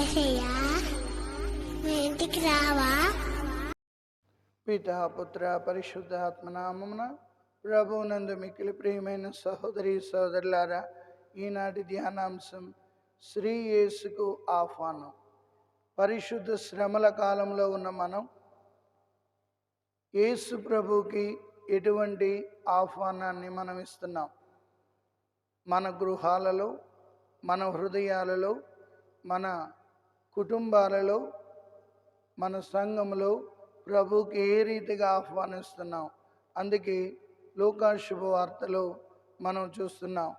ఏసయ్యా మా ఇంటికి రావా? పిత పుత్ర పరిశుద్ధాత్మ మిక్కిలి ప్రియమైన సహోదరి సహోదరులారా ఈనాటి ధ్యానాంశం శ్రీ యేసుకు ఆహ్వానం. పరిశుద్ధ శ్రమల కాలంలో ఉన్న మనం యేసు ప్రభుకి ఎటువంటి ఆహ్వానాన్ని మనం ఇస్తున్నాం మన గృహాలలో మన హృదయాలలో మన కుటుంబాలలో మన సంఘంలో ప్రభుకి ఏ రీతిగా ఆహ్వానిస్తున్నాం? అందుకే లోకా శుభవార్తలో మనం చూస్తున్నాం.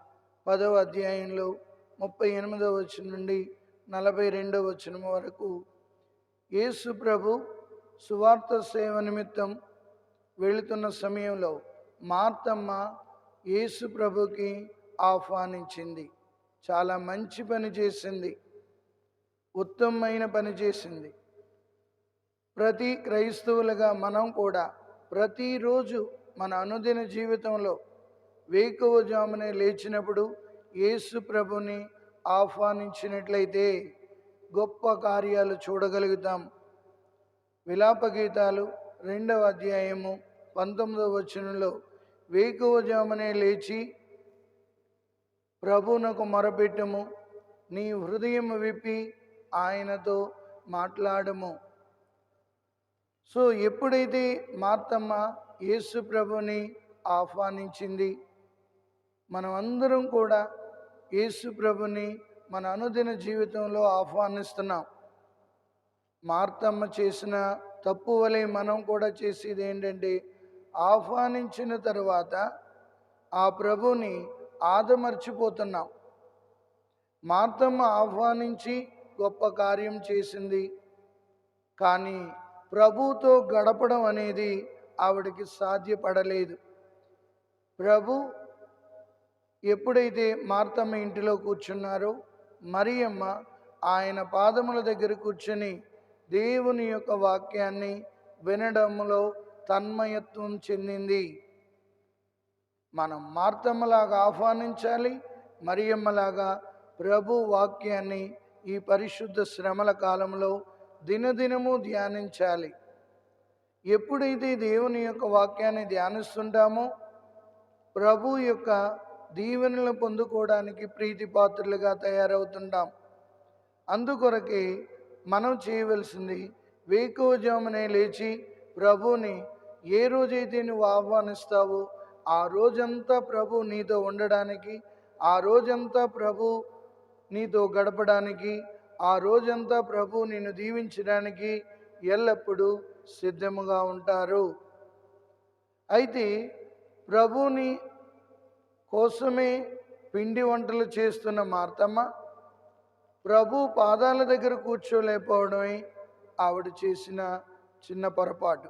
పదవ అధ్యాయంలో ముప్పై ఎనిమిదవ వచ్చిన నుండి నలభై రెండవ వచనం వరకు యేసు ప్రభు సువార్త సేవ నిమిత్తం వెళుతున్న సమయంలో మార్తమ్మ యేసు ప్రభుకి ఆహ్వానించింది. చాలా మంచి పని చేసింది. ఉత్తమమైన పని చేసింది. ప్రతి క్రైస్తవులుగా మనం కూడా ప్రతిరోజు మన అనుదిన జీవితంలో వేకువజామునే లేచినప్పుడు యేసు ప్రభుని ఆహ్వానించినట్లయితే గొప్ప కార్యాలు చూడగలుగుతాం. విలాప గీతాలు రెండవ అధ్యాయము పంతొమ్మిదవ వచనంలో వేకువజామునే లేచి ప్రభునకు మొరపెట్టము నీ హృదయం విప్పి ఆయనతో మాట్లాడము. సో ఎప్పుడైతే మార్తమ్మ యేసు ప్రభుని ఆహ్వానించింది మనం అందరం కూడా యేసు ప్రభుని మన అనుదిన జీవితంలో ఆహ్వానిస్తున్నాం. మార్తమ్మ చేసిన తప్పు వలె మనం కూడా చేసేది ఏంటంటే ఆహ్వానించిన తరువాత ఆ ప్రభుని ఆదమర్చిపోతున్నాం. మార్తమ్మ ఆహ్వానించి గొప్ప కార్యం చేసింది. కానీ ప్రభుతో గడపడం అనేది ఆవిడకి సాధ్యపడలేదు. ప్రభు ఎప్పుడైతే మార్తమ్మ ఇంటిలో కూర్చున్నారో మరియమ్మ ఆయన పాదముల దగ్గర కూర్చొని దేవుని యొక్క వాక్యాన్ని వినడంలో తన్మయత్వం చెందింది. మనం మార్తమ్మలాగా ఆహ్వానించాలి మరియమ్మలాగా ప్రభు వాక్యాన్ని ఈ పరిశుద్ధ శ్రమల కాలంలో దినదినము ధ్యానించాలి. ఎప్పుడైతే దేవుని యొక్క వాక్యాన్ని ధ్యానిస్తుంటామో ప్రభు యొక్క దీవెనలు పొందుకోవడానికి ప్రీతిపాత్రులుగా తయారవుతుంటాం. అందుకొరకే మనం చేయవలసింది వేకువజామునే లేచి ప్రభుని ఏ రోజైతే నువ్వు ఆహ్వానిస్తావో ఆ రోజంతా ప్రభు నీతో ఉండడానికి ఆ రోజంతా ప్రభు నీతో గడపడానికి ఆ రోజంతా ప్రభు నిన్ను దీవించడానికి ఎల్లప్పుడూ సిద్ధముగా ఉంటారు. అయితే ప్రభుని కోసమే పిండి వంటలు చేస్తున్న మార్తమ్మ ప్రభు పాదాల దగ్గర కూర్చోలేకపోవడమే ఆవిడ చేసిన చిన్న పొరపాటు.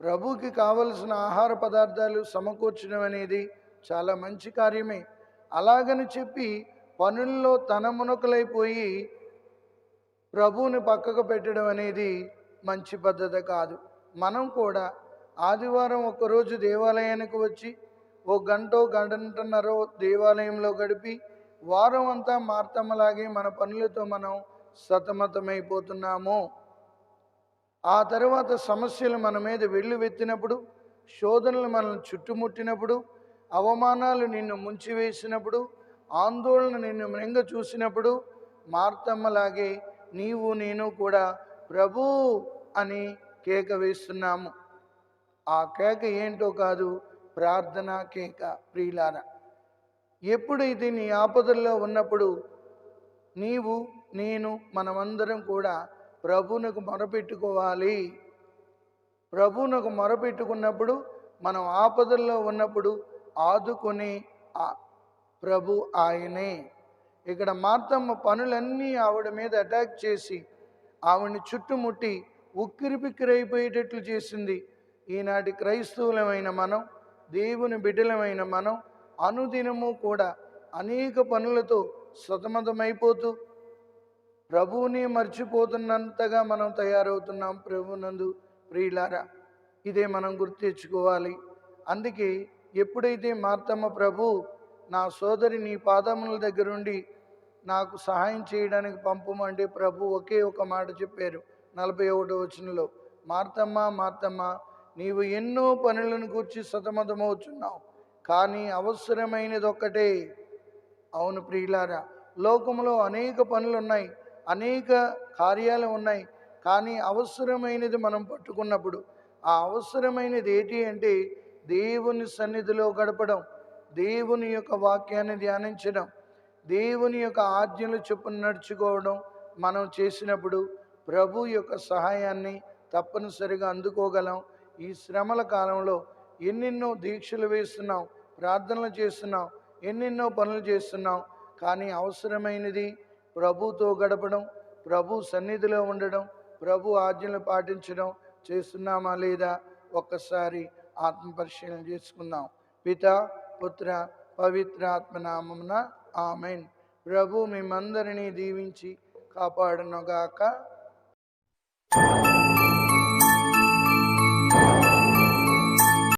ప్రభుకి కావలసిన ఆహార పదార్థాలు సమకూర్చడం అనేది చాలా మంచి కార్యమే. అలాగని చెప్పి పనుల్లో తనమునకులైపోయి ప్రభువుని పక్కకు పెట్టడం అనేది మంచి పద్ధతి కాదు. మనం కూడా ఆదివారం ఒకరోజు దేవాలయానికి వచ్చి ఓ గంటో గంటన్నరో దేవాలయంలో గడిపి వారం అంతా మార్తమ్మలాగే మన పనులతో మనం సతమతమైపోతున్నాము. ఆ తర్వాత సమస్యలు మన మీద వెళ్ళు వెత్తినప్పుడు శోధనలు మనల్ని చుట్టుముట్టినప్పుడు అవమానాలు నిన్ను ముంచివేసినప్పుడు ఆందోళన నిన్ను మృంగ చూసినప్పుడు మార్తమ్మలాగే నీవు నేను కూడా ప్రభు అని కేక వేస్తున్నాము. ఆ కేక ఏంటో కాదు ప్రార్థన కేక ప్రియులార. ఎప్పుడైతే నీ ఆపదల్లో ఉన్నప్పుడు నీవు నేను మనమందరం కూడా ప్రభువునకు మొరపెట్టుకోవాలి. ప్రభువునకు మొరపెట్టుకున్నప్పుడు మనం ఆపదల్లో ఉన్నప్పుడు ఆదుకొని ఆ ప్రభు ఆయనే. ఇక్కడ మార్తమ్మ పనులన్నీ ఆవిడ మీద అటాక్ చేసి ఆవిడని చుట్టుముట్టి ఉక్కిరి బిక్కిరైపోయేటట్లు చేసింది. ఈనాటి క్రైస్తవులమైన మనం దేవుని బిడ్డలమైన మనం అనుదినము కూడా అనేక పనులతో సతమతమైపోతూ ప్రభువుని మర్చిపోతున్నంతగా మనం తయారవుతున్నాం ప్రభునందు ప్రియులారా. ఇదే మనం గుర్తించుకోవాలి అందుకే ఎప్పుడైతే మార్తమ్మ ప్రభు నా సోదరి నీ పాదముల దగ్గరుండి నాకు సహాయం చేయడానికి పంపమంటే ప్రభు ఒకే ఒక మాట చెప్పారు. నలభై ఒకటో వచనంలో మార్తమ్మ మార్తమ్మ నీవు ఎన్నో పనులను కూర్చి సతమతమవుతున్నావు కానీ అవసరమైనది ఒక్కటే అవును ప్రియులారా లోకంలో అనేక పనులు ఉన్నాయి అనేక కార్యాలు ఉన్నాయి కానీ అవసరమైనది మనం పట్టుకున్నప్పుడు ఆ అవసరమైనది ఏంటి అంటే దేవుని సన్నిధిలో గడపడం దేవుని యొక్క వాక్యాన్ని ధ్యానించడం దేవుని యొక్క ఆజ్ఞలు చొప్పున నడుచుకోవడం మనం చేసినప్పుడు ప్రభు యొక్క సహాయాన్ని తప్పనిసరిగా అందుకోగలం. ఈ శ్రమల కాలంలో ఎన్నెన్నో దీక్షలు వేస్తున్నాం ప్రార్థనలు చేస్తున్నాం ఎన్నెన్నో పనులు చేస్తున్నాం. కానీ అవసరమైనది ప్రభుతో గడపడం ప్రభు సన్నిధిలో ఉండడం ప్రభు ఆజ్ఞలు పాటించడం చేస్తున్నామా లేదా ఒక్కసారి ఆత్మపరిశీలన చేసుకుందాం. పిత పుత్ర పవిత్రాత్మనామమున ఆమెన్. ప్రభు మేమందరినీ దీవించి కాపాడునుగాక.